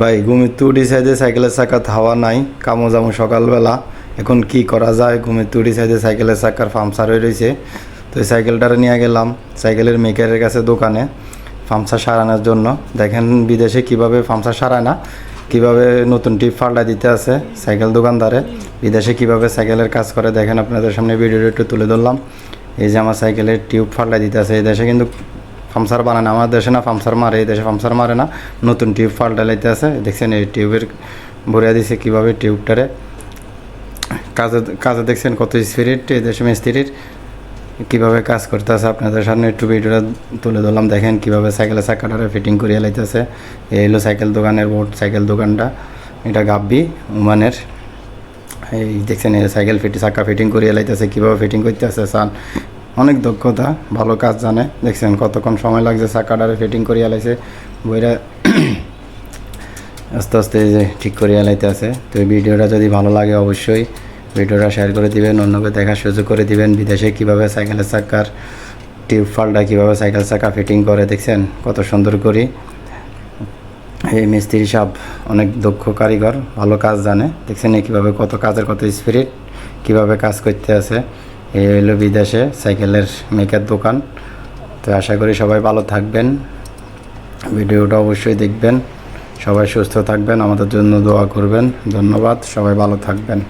ভাই ঘুমিতে উঠি সাইডে সাইকেলের চাকাত হাওয়া নাই, কামো যামো সকালবেলা। এখন কি করা যায়? ঘুমিতে উঠি সাইডে সাইকেলের চাকার পাংচার হয়ে রয়েছে তো এই সাইকেলটারে নিয়ে গেলাম, সাইকেলের মেকারের কাছে দোকানে পাংচার সারানোর জন্য। দেখেন বিদেশে কীভাবে পাংচার সারায় না, কীভাবে নতুন টিপ ফাল্টা দিতে আছে সাইকেল দোকানদারে। বিদেশে কীভাবে সাইকেলের কাজ করে, দেখেন আপনাদের সামনে ভিডিওটা একটু তুলে ধরলাম। এই যে আমার সাইকেলের টিউব ফাল্টা দিতে আছে, এই দেশে কিন্তু পামসার বানায় না, আমার দেশে না পামসার মারে, এই দেশে পামসার মারে না। নতুন টিউব ফাল্টা লাইতে আছে। দেখছেন এই টিউবের ভরিয়া দিছে কীভাবে টিউবটারে। কাজে কাজে দেখছেন কত স্পিরিট, এই দেশে মিস্ত্রির। কীভাবে কাজ করতে আছে আপনাদের সামনে একটু ভিডিওটা তুলে ধরলাম। দেখেন কীভাবে সাইকেলের চাকাটারে ফিটিং করিয়ে লাইতেছে। এই হলো সাইকেল দোকানের বোর্ড, সাইকেল দোকানটা। এটা গাব্বি, উমানের। এই দেখছেন এই সাইকেল ফিটি চাকা ফিটিং করিয়ে লাইতেছে। কীভাবে ফিটিং করতে আছে সান অনেক দক্ষতা, ভালো কাজ জানে। দেখছেন কতক্ষণ সময় লাগছে চাকাটারে ফিটিং করিয়া লাইছে। বইরা আস্তে আস্তে যে ঠিক করিয়া লাইতে আছে। তো ভিডিওটা যদি ভালো লাগে অবশ্যই ভিডিওটা শেয়ার করে দিবেন, অন্যকে দেখার সুযোগ করে দিবেন। বিদেশে কীভাবে সাইকেলের চাকার টিউব ফাল্টা, কীভাবে সাইকেল চাকা ফিটিং করে, দেখছেন কত সুন্দর করি। এই মিস্ত্রি সাহেব অনেক দক্ষ কারিগর, ভালো কাজ জানে। দেখছেন কীভাবে কত কাজের কত স্পিরিট কীভাবে কাজ করতে আছে। এই হলো বিদেশে সাইকেলের মেকার দোকান। তো আশা করি সবাই ভালো থাকবেন। ভিডিওটা অবশ্যই দেখবেন। সবাই সুস্থ থাকবেন। আমাদের জন্য দোয়া করবেন। ধন্যবাদ। সবাই ভালো থাকবেন।